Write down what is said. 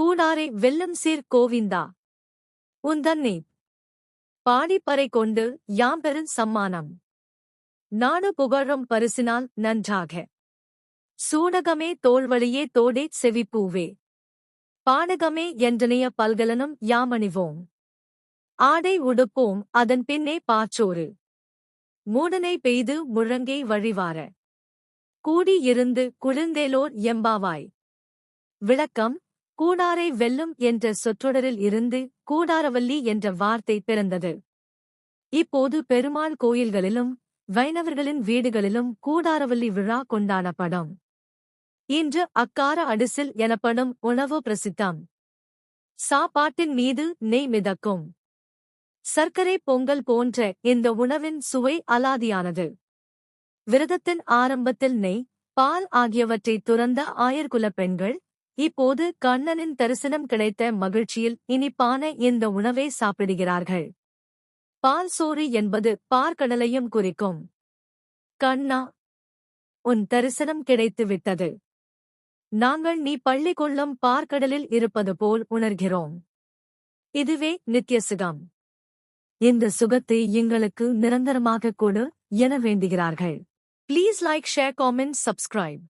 கூடாரை வெல்லும் சீர் கோவிந்தா. உந்தன்னே பாடிப்பறை கொண்டு யாம்பெரும் சம்மானம். நாடு புகழும் பரிசினால் நன்றாக. சூடகமே தோல்வழியே தோடே செவிப்பூவே. பாடகமே என்றனைய பல்கலனும் யாமணிவோம். ஆடை உடுப்போம் அதன் பின்னே பாச்சோறு மூடனை பெய்து முழங்கை வழிவார. கூடியிருந்து குழுந்தேலோர் எம்பாவாய். விளக்கம் கூடாரை வெல்லும் என்ற சொற்றொடரில் இருந்து கூடாரவல்லி என்ற வார்த்தை பிறந்தது. இப்போது பெருமாள் கோயில்களிலும் வைணவர்களின் வீடுகளிலும் கூடாரவல்லி விழா கொண்டாடப்படும் இன்று அக்கார அடிசில் எனப்படும் உணவு பிரசித்தம். சாப்பாட்டின் மீது நெய் மிதக்கும். சர்க்கரை பொங்கல் போன்ற இந்த உணவின் சுவை அலாதியானது. விரதத்தின் ஆரம்பத்தில் நெய் பால் ஆகியவற்றை துறந்த ஆயர்குலப் பெண்கள் இப்போது கண்ணனின் தரிசனம் கிடைத்த மகிழ்ச்சியில் இனிப்பான இந்த உணவை சாப்பிடுகிறார்கள். பால் சோறு என்பது பார்க்கடலையும் குறிக்கும். கண்ணா உன் தரிசனம் கிடைத்து விட்டது. நாங்கள் நீ பள்ளி கொள்ளும் பார்க்கடலில் இருப்பது போல் உணர்கிறோம். இதுவே நித்திய சுகம். இந்த சுகத்தை எங்களுக்கு நிரந்தரமாக கொடு என வேண்டுகிறார்கள். Please like share comment subscribe